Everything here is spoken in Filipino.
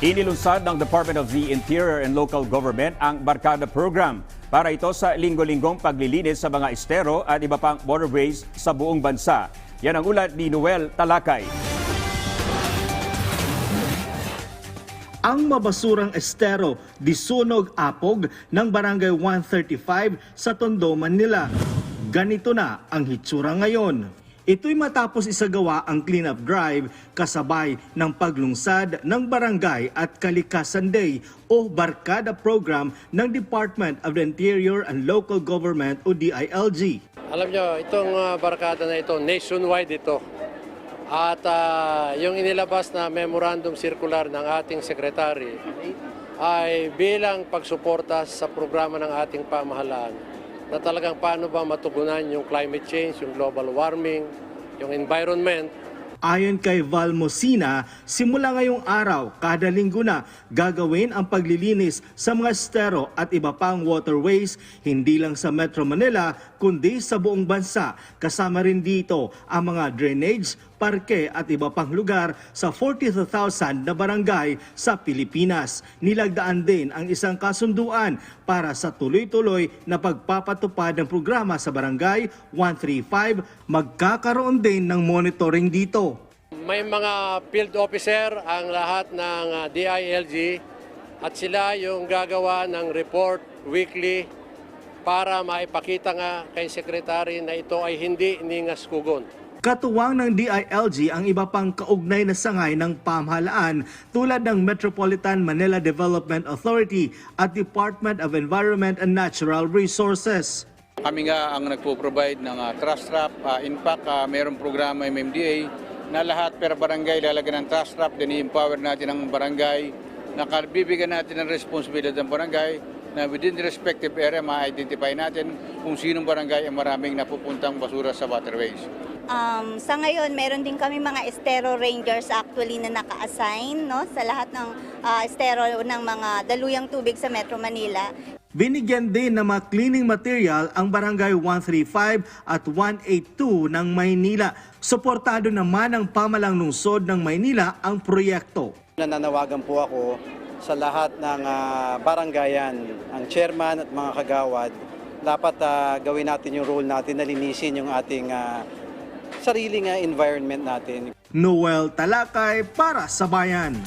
Inilunsad ng Department of the Interior and Local Government ang Barkada Program para ito sa linggo-linggong paglilinis sa mga estero at iba pang waterways sa buong bansa. Yan ang ulat ni Noel Talakay. ang mabasurang estero Disunog Apog ng Barangay 135 sa Tondo, Manila. Ganito na ang hitsura ngayon. Ito'y matapos isagawa ang cleanup drive kasabay ng paglungsad ng Barangay at Kalikasan Day o Barkada Program ng Department of the Interior and Local Government o DILG. Alam nyo, itong ah, barkada na ito, nationwide ito. At ah, yung inilabas na memorandum circular ng ating sekretary ay bilang pagsuporta sa programa ng ating pamahalaan na talagang paano ba matugunan yung climate change, yung global warming, yung environment, Ayon kay Val Mosina, simula ngayong araw, kada linggo na gagawin ang paglilinis sa mga estero at iba pang waterways, hindi lang sa Metro Manila, kundi sa buong bansa. Kasama rin dito ang mga drainage, parke at iba pang lugar sa 42,000 na barangay sa Pilipinas. Nilagdaan din ang isang kasunduan para sa tuloy-tuloy na pagpapatupad ng programa sa barangay 135, magkakaroon din ng monitoring dito. May mga field officer ang lahat ng ah, DILG at sila yung gagawa ng report weekly para maipakita nga kay sekretary na ito ay hindi ningas kugon. Katuwang ng DILG ang iba pang kaugnay na sangay ng pamahalaan tulad ng Metropolitan Manila Development Authority at Department of Environment and Natural Resources. Kami nga ang nagpo-provide ng uh, trust trap. Uh, in fact, ah, mayroong programa MMDA na lahat per barangay lalagyan ng trust trap. Then i-empower natin ang barangay. Nakabibigyan natin ng responsibilidad ng barangay na within the respective area ma-identify natin kung sinong barangay ang maraming napupuntang basura sa waterways. Um, sa ngayon, meron din kami mga estero rangers actually na naka-assign no, sa lahat ng ah, estero ng mga daluyang tubig sa Metro Manila. Binigyan din ng mga cleaning material ang Barangay 135 at 182 ng Maynila. Suportado naman ng pamalang lungsod ng Maynila ang proyekto. Nananawagan po ako sa lahat ng ah, barangayan, ang chairman at mga kagawad, dapat ah, gawin natin yung role natin na linisin yung ating ah, sariling ah, environment natin. Noel Talakay para sa Bayan.